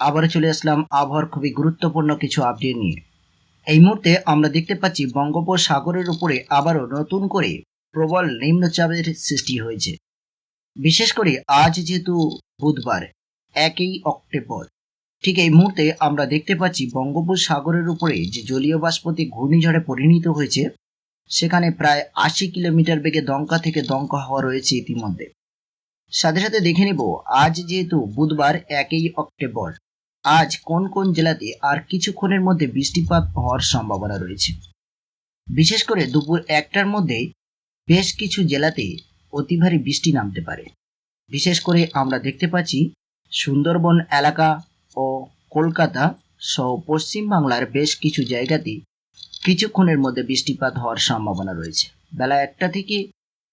আবারও চলে আসলাম আবহাওয়ার খুবই গুরুত্বপূর্ণ কিছু আপডেট নিয়ে। এই মুহূর্তে আমরা দেখতে পাচ্ছি বঙ্গোপসাগরের উপরে আবারও নতুন করে প্রবল নিম্নচাপের সৃষ্টি হয়েছে। বিশেষ করে আজ যেহেতু বুধবার, একই অক্টোবর, ঠিক এই মুহূর্তে আমরা দেখতে পাচ্ছি বঙ্গোপসাগরের উপরে যে জলীয় বাষ্পতি ঘূর্ণিঝড়ে পরিণত হয়েছে, সেখানে প্রায় আশি কিলোমিটার বেগে দমকা থেকে দমকা হওয়া রয়েছে ইতিমধ্যে। সাথে সাথে দেখে নেব, আজ যেহেতু বুধবার, একই অক্টোবর আজ কোন কোন জেলাতে আর কিছুক্ষণের মধ্যে বৃষ্টিপাত হওয়ার সম্ভাবনা রয়েছে? বিশেষ করে দুপুর একটার মধ্যে বেশ কিছু জেলাতে অতি ভারী বৃষ্টি নামতে পারে। বিশেষ করে আমরা দেখতে পাচ্ছি সুন্দরবন এলাকা ও কলকাতা সহ পশ্চিমবাংলার বেশ কিছু জায়গাতে কিছুক্ষণের মধ্যে বৃষ্টিপাত হওয়ার সম্ভাবনা রয়েছে। বেলা একটা থেকে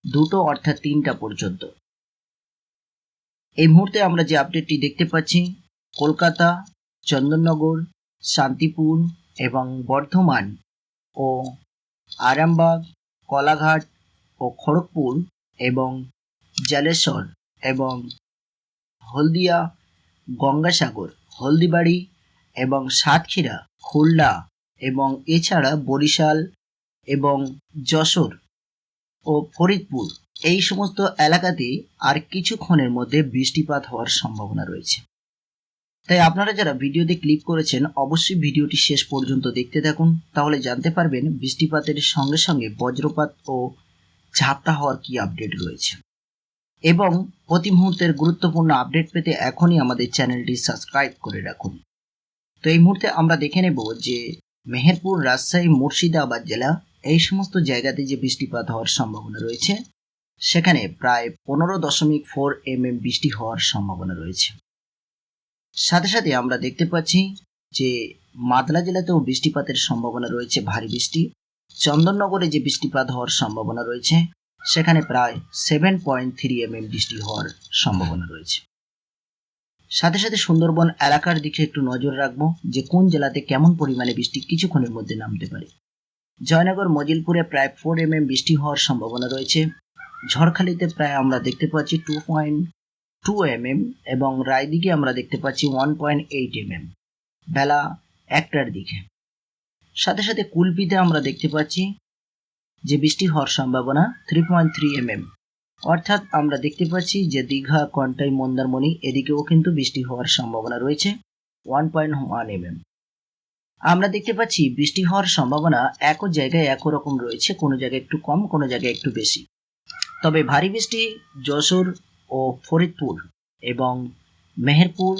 দুটো অর্থাৎ তিনটা পর্যন্ত। এই মুহূর্তে আমরা যে আপডেটটি দেখতে পাচ্ছি কলকাতা, চন্দননগর, শান্তিপুর এবং বর্ধমান ও আরামবাগ, কলাঘাট ও খড়গপুর এবং জলেশ্বর এবং হলদিয়া, গঙ্গাসাগর, হলদিবাড়ি এবং সাতক্ষীরা, খুলনা এবং এছাড়া বরিশাল এবং যশোর ও ফরিদপুর। এই সমস্ত এলাকাতে আর কিছুক্ষণের মধ্যে বৃষ্টিপাত হওয়ার সম্ভাবনা রয়েছে। তাই আপনারা যারা ভিডিওতে ক্লিক করেছেন, অবশ্যই ভিডিওটি শেষ পর্যন্ত দেখতে থাকুন। তাহলে জানতে পারবেন বৃষ্টিপাতের সঙ্গে সঙ্গে বজ্রপাত ও ঝাপটা হওয়ার কি আপডেট রয়েছে। এবং প্রতি মুহূর্তের গুরুত্বপূর্ণ আপডেট পেতে এখনই আমাদের চ্যানেলটি সাবস্ক্রাইব করে রাখুন। তো এই মুহূর্তে আমরা দেখে নেব যে মেহেরপুর, রাজশাহী, মুর্শিদাবাদ জেলা এই সমস্ত জায়গাতে যে বৃষ্টিপাত হওয়ার সম্ভাবনা রয়েছে, সেখানে প্রায় পনেরো দশমিক ফোর এম বৃষ্টি হওয়ার সম্ভাবনা রয়েছে। সাথে সাথে আমরা দেখতে পাচ্ছি যে মাদলা জেলাতেও বৃষ্টিপাতের সম্ভাবনা রয়েছে, ভারী বৃষ্টি। চন্দননগরে যে বৃষ্টিপাত হওয়ার সম্ভাবনা রয়েছে, সেখানে প্রায় seven point three m m বৃষ্টি হওয়ার সম্ভাবনা রয়েছে। সাথে সাথে সুন্দরবন এলাকার দিকে একটু নজর রাখব যে কোন জেলাতে কেমন পরিমাণে বৃষ্টি কিছুক্ষণের মধ্যে নামতে পারে। জয়নগর, মজিলপুরে প্রায় ফোর এম এম বৃষ্টি হওয়ার সম্ভাবনা রয়েছে। ঝড়খালিতে প্রায় আমরা দেখতে পাচ্ছি two point two m m এবং রায়দিকে আমরা দেখতে পাচ্ছি one point eight m m বেলা একটার দিকে। সাথে সাথে কুলপিতে আমরা দেখতে পাচ্ছি যে বৃষ্টি হওয়ার সম্ভাবনা three point three m m অর্থাৎ আমরা দেখতে পাচ্ছি যে দীঘা, কন্টাই, মন্দারমণি এদিকেও কিন্তু বৃষ্টি হওয়ার সম্ভাবনা রয়েছে one point one m m আমরা দেখতে পাচ্ছি বৃষ্টি হওয়ার সম্ভাবনা একই জায়গায় একই রকম রয়েছে, কোনো জায়গায় একটু কম, কোনো জায়গায় একটু বেশি। তবে ভারী বৃষ্টি, যশোর ও ফরিদপুর এবং মেহেরপুর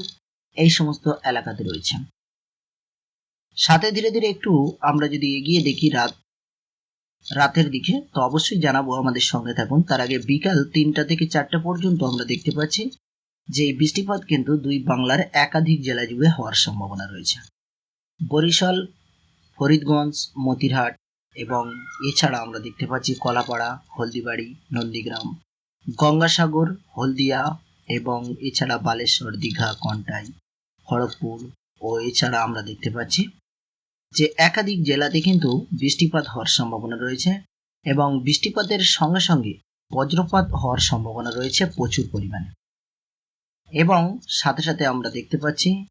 এই সমস্ত এলাকাতে রয়েছে। সাথে ধীরে ধীরে একটু আমরা যদি এগিয়ে দেখি রাত, রাতের দিকে, তো অবশ্যই জানাব আমাদের সঙ্গে থাকুন। তার আগে বিকাল তিনটা থেকে চারটা পর্যন্ত আমরা দেখতে পাচ্ছি যে এই বৃষ্টিপাত কিন্তু দুই বাংলার একাধিক জেলা জুড়ে হওয়ার সম্ভাবনা রয়েছে। বরিশাল, ফরিদগঞ্জ, মতিরহাট এবং এছাড়া আমরা দেখতে পাচ্ছি কলাপাড়া, হলদিবাড়ি, নন্দীগ্রাম গঙ্গাসাগর, হলদিয়া এবং এছাড়া বালেশ্বর, দীঘা, কন্টাই, খড়গপুর ও এছাড়া আমরা দেখতে পাচ্ছি যে একাধিক জেলাতে কিন্তু বৃষ্টিপাত হওয়ার সম্ভাবনা রয়েছে এবং বৃষ্টিপাতের সঙ্গে সঙ্গে বজ্রপাত হওয়ার সম্ভাবনা রয়েছে প্রচুর পরিমাণে। এবং সাথে সাথে আমরা দেখতে পাচ্ছি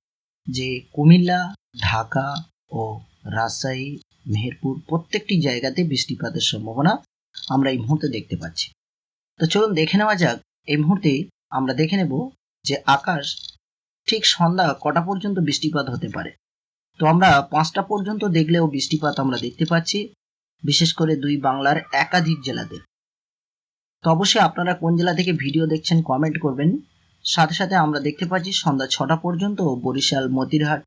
যে কুমিল্লা, ঢাকা ও রাজশাহী, মেহেরপুর প্রত্যেকটি জায়গাতে বৃষ্টিপাতের সম্ভাবনা আমরা এই মুহূর্তে দেখতে পাচ্ছি। তো চলুন দেখে নেওয়া যাক। এই মুহূর্তে আমরা দেখে নেব যে আকাশ ঠিক সন্ধ্যা কটা পর্যন্ত বৃষ্টিপাত হতে পারে। তো আমরা পাঁচটা পর্যন্ত দেখলেও বৃষ্টিপাত আমরা দেখতে পাচ্ছি, বিশেষ করে দুই বাংলার একাধিক জেলাতে। তো অবশ্যই আপনারা কোন জেলা থেকে ভিডিও দেখছেন কমেন্ট করবেন। সাথে সাথে আমরা দেখতে পাচ্ছি সন্ধ্যা ছটা পর্যন্ত বরিশাল, মতিরহাট,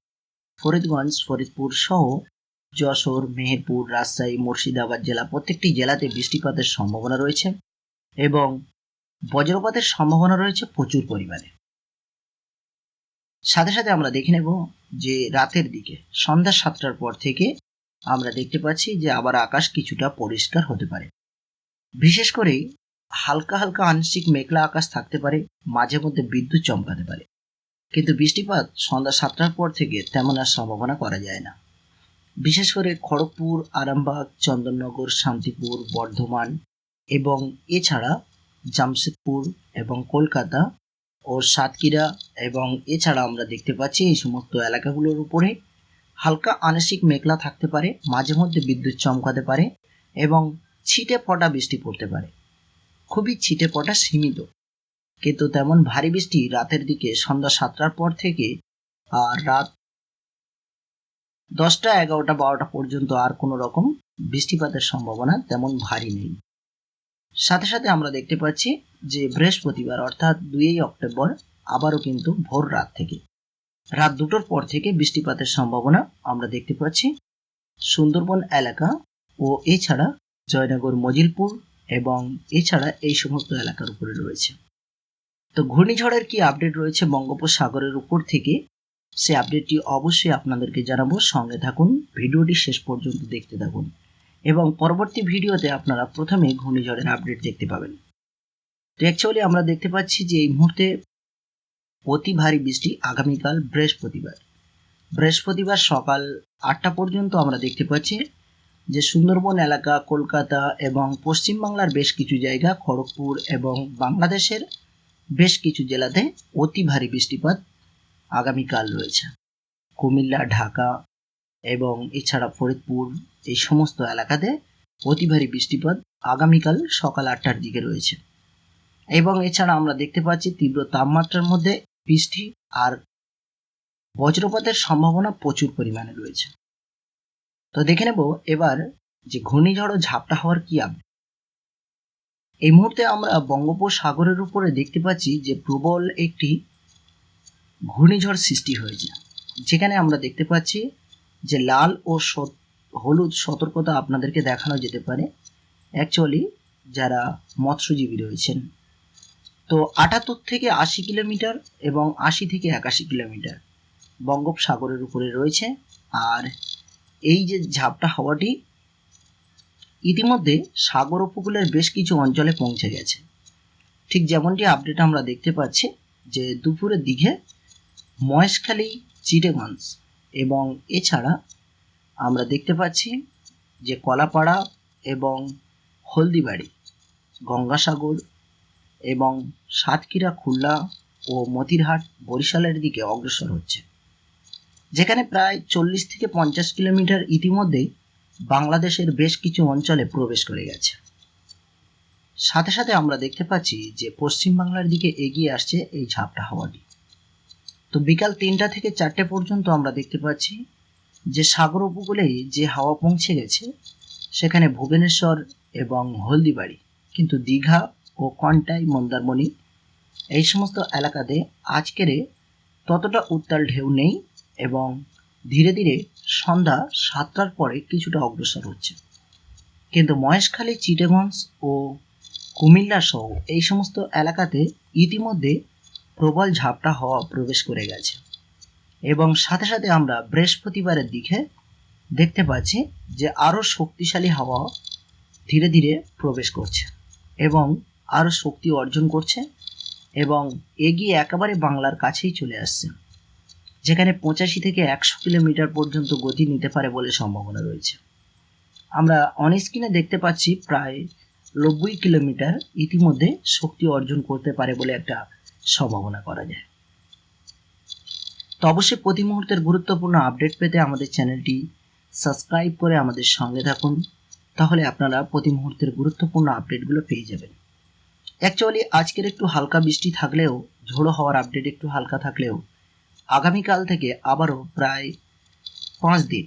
ফরিদগঞ্জ, ফরিদপুর সহ যশোর, মেহেরপুর, রাজশাহী, মুর্শিদাবাদ জেলা প্রত্যেকটি জেলাতে বৃষ্টিপাতের সম্ভাবনা রয়েছে। এবং বজ্রপাতের সম্ভাবনা রয়েছে প্রচুর পরিমাণে। সাথে সাথে আমরা দেখে নেব যে রাতের দিকে, সন্ধ্যা সাতটার পর থেকে আমরা দেখতে পাচ্ছি যে আবার আকাশ কিছুটা পরিষ্কার হতে পারে। বিশেষ করে হালকা হালকা আংশিক মেঘলা আকাশ থাকতে পারে, মাঝে মধ্যে বিদ্যুৎ চমকাতে পারে। কিন্তু বৃষ্টিপাত সন্ধ্যা সাতটার পর থেকে তেমন আর সম্ভাবনা করা যায় না। বিশেষ করে খড়গপুর, আরামবাগ, চন্দননগর, শান্তিপুর, বর্ধমান এবং এছাড়া জামশেদপুর এবং কলকাতা ও সাতক্ষীরা এবং এছাড়া আমরা দেখতে পাচ্ছি এই সমস্ত এলাকাগুলোর উপরে হালকা আংশিক মেঘলা থাকতে পারে, মাঝে মধ্যে বিদ্যুৎ চমকাতে পারে এবং ছিটে ফটা বৃষ্টি পড়তে পারে। খুবই ছিটে ফটা সীমিত। কিন্তু তেমন ভারী বৃষ্টি রাতের দিকে সন্ধ্যা সাতটার পর থেকে আর রাত দশটা, এগারোটা, বারোটা পর্যন্ত আর কোনো রকম বৃষ্টিপাতের সম্ভাবনা তেমন ভারী নেই। সাথে সাথে আমরা দেখতে পাচ্ছি যে বৃহস্পতিবার, অর্থাৎ দুই অক্টোবর, আবারও কিন্তু ভোর রাত থেকে। রাত দুটোর পর থেকে বৃষ্টিপাতের সম্ভাবনা আমরা দেখতে পাচ্ছি। সুন্দরবন এলাকা ও এছাড়া জয়নগর, মজিলপুর এবং এছাড়া এই সমস্ত এলাকার উপরে রয়েছে। তো ঘূর্ণিঝড়ের কি আপডেট রয়েছে বঙ্গোপসাগরের উপর থেকে? সে আপডেটটি অবশ্যই আপনাদেরকে জানাব। সঙ্গে থাকুন, ভিডিওটি শেষ পর্যন্ত দেখতে থাকুন। এবং পরবর্তী ভিডিওতে আপনারা প্রথমে ঘূর্ণিঝড়ের আপডেট দেখতে পাবেন। তো অ্যাকচুয়ালি আমরা দেখতে পাচ্ছি যে এই মুহূর্তে অতি ভারী বৃষ্টি আগামীকাল বৃহস্পতিবার। বৃহস্পতিবার সকাল আটটা পর্যন্ত আমরা দেখতে পাচ্ছি যে সুন্দরবন এলাকা, কলকাতা এবং পশ্চিমবাংলার বেশ কিছু জায়গা, খড়গপুর এবং বাংলাদেশের বেশ কিছু জেলাতে অতি ভারী বৃষ্টিপাত আগামীকাল রয়েছে। কুমিল্লা, ঢাকা এবং এছাড়া ফরিদপুর এই সমস্ত এলাকাতে অতি ভারী বৃষ্টিপাত আগামীকাল সকাল আটটার দিকে রয়েছে। এবং এছাড়া আমরা দেখতে পাচ্ছি তীব্র তাপমাত্রার মধ্যে বৃষ্টি আর বজ্রপাতের সম্ভাবনা প্রচুর পরিমাণে রয়েছে। তো দেখে নেব এবার যে ঘূর্ণিঝড় ও ঝাপটা হওয়ার কি আপডেট এই মুহূর্তে আমরা বঙ্গোপসাগরের উপরে দেখতে পাচ্ছি যে প্রবল একটি ঘূর্ণিঝড় সৃষ্টি হয়েছে। যেখানে আমরা দেখতে পাচ্ছি যে লাল ও হলুদ সতর্কতা আপনাদেরকে দেখানো যেতে পারে। অ্যাকচুয়ালি যারা মৎস্যজীবী রয়েছেন, তো আটাত্তর থেকে আশি কিলোমিটার এবং আশি থেকে একাশি কিলোমিটার বঙ্গোপসাগরের উপরে রয়েছে। আর এই যে ঝাপটা হাওয়াটি, ইতিমধ্যে সাগর উপকূলের বেশ কিছু অঞ্চলে পৌঁছে গেছে। ঠিক যেমনটি আপডেট আমরা দেখতে পাচ্ছি যে দুপুরের দিকে মহেশখালী, চিটেগঞ্জ এবং এছাড়া আমরা দেখতে পাচ্ছি যে কলাপাড়া এবং হলদিবাড়ি, গঙ্গাসাগর এবং সাতক্ষীরা, খুলনা ও মতিরহাট বরিশালের দিকে অগ্রসর হচ্ছে। যেখানে প্রায় চল্লিশ থেকে পঞ্চাশ কিলোমিটার ইতিমধ্যেই বাংলাদেশের বেশ কিছু অঞ্চলে প্রবেশ করে গেছে। সাথে সাথে আমরা দেখতে পাচ্ছি যে পশ্চিমবাংলার দিকে এগিয়ে আসছে এই ঝাপটা হাওয়াটি। তো বিকাল তিনটা থেকে চারটে পর্যন্ত আমরা দেখতে পাচ্ছি যে সাগর উপকূলে যে হাওয়া পৌঁছে গেছে, সেখানে ভুবনেশ্বর এবং হলদিবাড়ি, কিন্তু দীঘা ও কন্টাই মন্দারমণি এই সমস্ত এলাকাতে আজকের ততটা উত্তাল ঢেউ নেই এবং ধীরে ধীরে সন্ধ্যা সাতটার পরে কিছুটা অগ্রসর হচ্ছে। কিন্তু মহেশখালী চিটেগঞ্জ ও কুমিল্লা সহ এই সমস্ত এলাকাতে ইতিমধ্যে প্রবল ঝাপটা হওয়া প্রবেশ করে গেছে। এবং সাথে সাথে আমরা বৃহস্পতিবারের দিকে দেখতে পাচ্ছি যে আরও শক্তিশালী হাওয়া ধীরে ধীরে প্রবেশ করছে এবং আরও শক্তি অর্জন করছে এবং এগিয়ে একেবারে বাংলার কাছেই চলে আসছে, যেখানে পঁচাশি থেকে একশো কিলোমিটার পর্যন্ত গতি নিতে পারে বলে সম্ভাবনা রয়েছে। আমরা অনস্ক্রিনে দেখতে পাচ্ছি প্রায় নব্বই কিলোমিটার ইতিমধ্যে শক্তি অর্জন করতে পারে বলে একটা সম্ভাবনা করা যায়। তো অবশ্যই প্রতি মুহূর্তের গুরুত্বপূর্ণ আপডেট পেতে আমাদের চ্যানেলটি সাবস্ক্রাইব করে আমাদের সঙ্গে থাকুন, তাহলে আপনারা প্রতি মুহূর্তের গুরুত্বপূর্ণ আপডেটগুলো পেয়ে যাবেন। অ্যাকচুয়ালি আজকের একটু হালকা বৃষ্টি থাকলেও, ঝোড়ো হওয়ার আপডেট একটু হালকা থাকলেও, আগামীকাল থেকে আবারও প্রায় পাঁচ দিন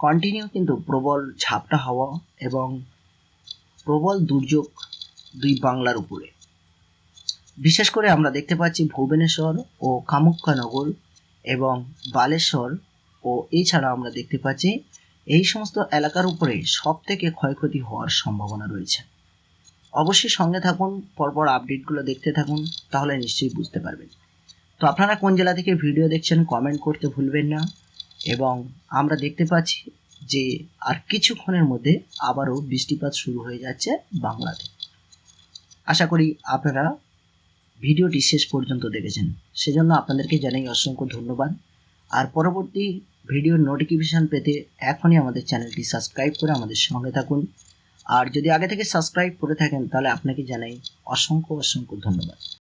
কন্টিনিউ কিন্তু প্রবল ঝাপটা হাওয়া এবং প্রবল দুর্যোগ দুই বাংলার উপরে। বিশেষ করে আমরা দেখতে পাচ্ছি ভুবনেশ্বর ও কামুক্কানগর এবং বালেশ্বর ও এছাড়া আমরা দেখতে পাচ্ছি এই সমস্ত এলাকার উপরে সব থেকে ক্ষয়ক্ষতি হওয়ার সম্ভাবনা রয়েছে। অবশ্যই সঙ্গে থাকুন, পরপর আপডেটগুলো দেখতে থাকুন, তাহলে নিশ্চয়ই বুঝতে পারবেন। তো আপনারা কোন জেলা থেকে ভিডিও দেখছেন, কমেন্ট করতে ভুলবেন না। এবং আমরা দেখতে পাচ্ছি যে আর কিছুক্ষণের মধ্যে আবারও বৃষ্টিপাত শুরু হয়ে যাচ্ছে বাংলাতে। আশা করি আপনারা ভিডিওটি শেষ পর্যন্ত দেখেছেন। সেজন্য আপনাদেরকে জানাই অসংখ্য ধন্যবাদ। আর পরবর্তী ভিডিওর নোটিফিকেশান পেতে এখনই আমাদের চ্যানেলটি সাবস্ক্রাইব করে আমাদের সঙ্গে থাকুন। আর যদি আগে থেকে সাবস্ক্রাইব করে থাকেন, তাহলে আপনাকে জানাই অসংখ্য অসংখ্য ধন্যবাদ।